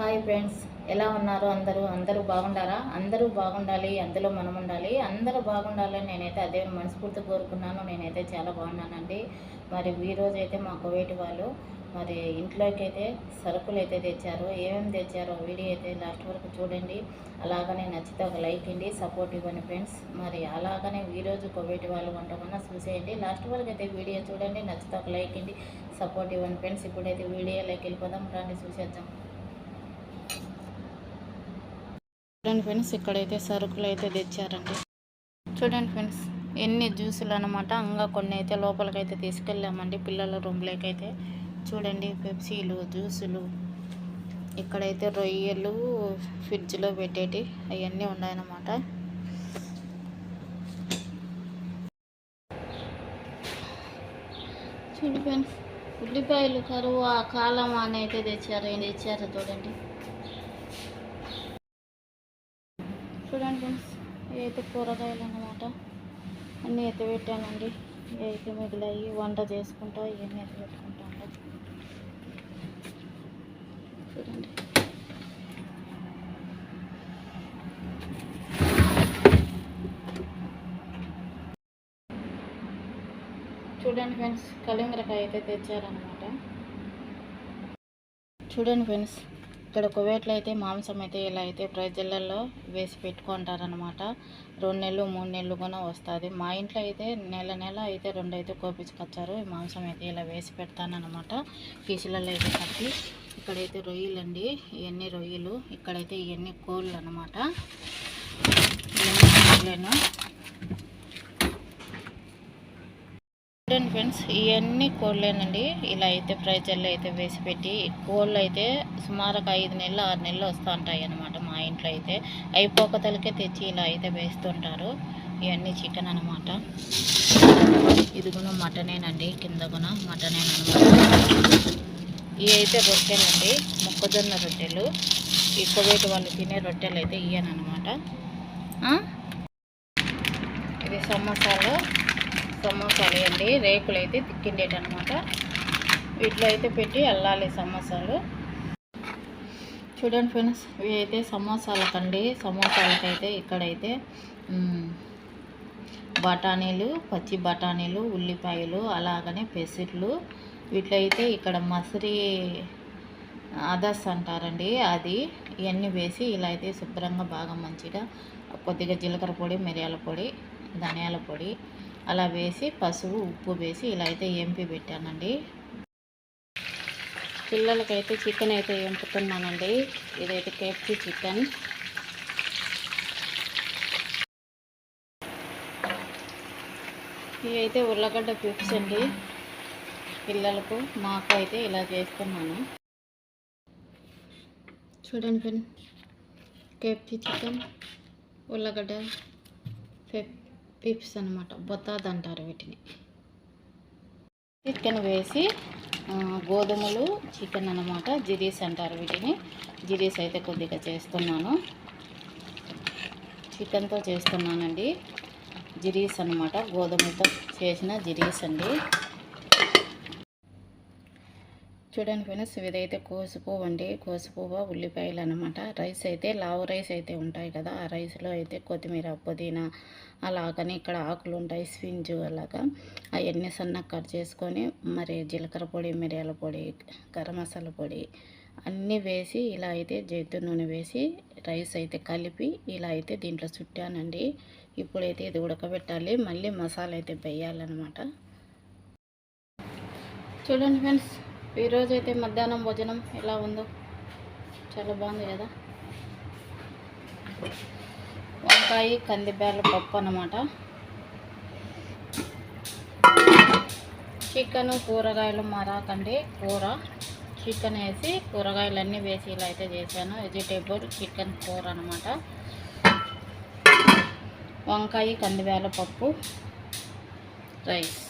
Hi friends ఎలా ఉన్నారు అందరూ? అందరూ బాగుండారా? అందరూ బాగుండాలి అందులో మనం ఉండాలి. అందరూ బాగుండాలని నేనైతే అదే మనస్ఫూర్తి కోరుకున్నాను. నేనైతే చాలా బాగున్నానండి. మరి ఈ అయితే మా కువైట్ వాళ్ళు మరి ఇంట్లోకి అయితే సరుకులు అయితే తెచ్చారు. ఏమేమి తెచ్చారో వీడియో అయితే లాస్ట్ వరకు చూడండి. అలాగనే నచ్చితే ఒక లైక్ ఇండి సపోర్ట్ ఇవ్వండి ఫ్రెండ్స్. మరి అలాగనే ఈరోజు కోవిడ్ వాళ్ళు వంటమన్నా చూసేయండి. లాస్ట్ వరకు అయితే వీడియో చూడండి నచ్చితే ఒక లైక్ ఇండి సపోర్ట్ ఇవ్వండి ఫ్రెండ్స్. ఇప్పుడైతే వీడియోలోకి వెళ్ళిపోదాం రండి చూసేద్దాం. చూడండి ఫ్రెండ్స్ ఇక్కడైతే సరుకులు అయితే తెచ్చారండి. చూడండి ఫ్రెండ్స్ ఎన్ని జ్యూసులు అనమాట ఇంకా కొన్ని అయితే లోపలికైతే తీసుకెళ్ళామండి పిల్లల రూమ్లోకి అయితే చూడండి పెప్సీలు జ్యూసులు. ఇక్కడైతే రొయ్యలు ఫ్రిడ్జ్లో పెట్టేటి అవన్నీ ఉన్నాయన్నమాట. చూడండి ఫ్రెండ్స్ ఉల్లిపాయలు కరువు ఆ కాలం అని అయితే తెచ్చారు ఏం తెచ్చారు చూడండి. చూడండి ఫ్రెండ్స్ ఇవైతే కూరగాయలు అన్నమాట అన్నీ ఎత్తి పెట్టానండి. అయితే మిగిలాయి వంట చేసుకుంటా ఇవన్నీ ఎత్తి పెట్టుకుంటా చూడండి. చూడండి ఫ్రెండ్స్ కలింగరకాయ అయితే తెచ్చారనమాట చూడండి ఫ్రెండ్స్ ఇక్కడ కువేట్లో అయితే మాంసం అయితే ఇలా అయితే ప్రజలలో వేసి పెట్టుకుంటారనమాట రెండు నెలలు మూడు నెలలు కూడా వస్తుంది. మా ఇంట్లో అయితే నెల నెల అయితే రెండు అయితే కోపించుకొచ్చారు. ఈ మాంసం అయితే ఇలా వేసి పెడతానమాట పీసులలో అయితే కట్టి ఇక్కడైతే రొయ్యలు అండి ఇవన్నీ రొయ్యలు ఇక్కడైతే ఇవన్నీ కోళ్ళు అనమాట చూడండి ఫ్రెండ్స్ ఇవన్నీ కోళ్ళేనండి ఇలా అయితే ఫ్రైజర్లో అయితే వేసి పెట్టి కోళ్ళు అయితే సుమారుగా ఐదు నెలలు ఆరు నెలలు వస్తూ ఉంటాయి అన్నమాట మా ఇంట్లో అయితే. అయిపోకతలకే తెచ్చి ఇలా అయితే వేస్తుంటారు. ఇవన్నీ చికెన్ అనమాట ఇది కూడా మటనేనండి కింద కూడా మటనేనమాట ఇవి అయితే రొట్టెలండి మొక్కజొన్న రొట్టెలు. ఈ కువైట్ వాళ్ళు తినే రొట్టెలు అయితే ఇయ్యనమాట ఇది సమోసాలు సమోసాలు అండి రేకులు అయితే తిక్కిండేటి అనమాట వీటిలో అయితే పెట్టి అల్లాలి సమోసాలు. చూడండి ఫ్రెండ్స్ ఇవి అయితే సమోసాలకండి. సమోసాలకైతే ఇక్కడైతే బఠానీలు పచ్చి బఠానీలు ఉల్లిపాయలు అలాగనే పెసిట్లు వీటిలో ఇక్కడ మసరి అదర్స్ అంటారండి. అది ఇవన్నీ వేసి ఇలా అయితే శుభ్రంగా బాగా మంచిగా కొద్దిగా జీలకర్ర పొడి మిరియాల పొడి ధనియాల పొడి అలా వేసి పసుపు ఉప్పు వేసి ఇలా అయితే ఎంపి పెట్టానండి. పిల్లలకైతే చికెన్ అయితే ఎంపుతున్నానండి ఇదైతే కేప్సీ చికెన్. ఇవైతే ఉల్లగడ్డ పిప్స్ అండి. పిల్లలకు మాకు అయితే ఇలా చేస్తున్నాను. చూడండి ఫ్రెండ్ కేప్సీ చికెన్ ఉల్లగడ్డ పెప్ పిప్స్ అనమాట బొత్తాద్ అంటారు వీటిని. చికెన్ వేసి గోధుమలు చికెన్ అనమాట జిరీస్ అంటారు వీటిని. జిరీస్ అయితే కొద్దిగా చేస్తున్నాను. చికెన్తో చేస్తున్నానండి. జిరీస్ అనమాట గోధుమలతో చేసిన జిరీస్ అండి. చూడండి ఫ్రెండ్స్ ఇదైతే కోసిపువ్వు అండి కోసిపువ్వు ఉల్లిపాయలు అనమాట రైస్ అయితే లావు రైస్ అయితే ఉంటాయి కదా ఆ రైస్లో అయితే కొత్తిమీర పుదీనా అలాగని ఇక్కడ ఆకులు ఉంటాయి స్వింజ్ అలాగా. అవన్నీ సన్నగా కట్ చేసుకొని మరి జీలకర్ర పొడి మిరియాల పొడి గరం మసాలా పొడి అన్నీ వేసి ఇలా అయితే జైతు నూనె వేసి రైస్ అయితే కలిపి ఇలా అయితే దీంట్లో చుట్టానండి. ఇప్పుడైతే ఇది ఉడకబెట్టాలి మళ్ళీ మసాలా అయితే వేయాలన్నమాట. చూడండి ఫ్రెండ్స్ ఈరోజు అయితే మధ్యాహ్నం భోజనం ఎలా ఉందో చాలా బాగుంది కదా. వంకాయ కందిబ్యాల పప్పు అన్నమాట. చికెన్ కూరగాయలు మరాకండి. కూర చికెన్ వేసి కూరగాయలన్నీ వేసి ఇలా అయితే చేశాను. వెజిటేబుల్ చికెన్ కూర అనమాట వంకాయ కందిబ్యాల పప్పు రైస్.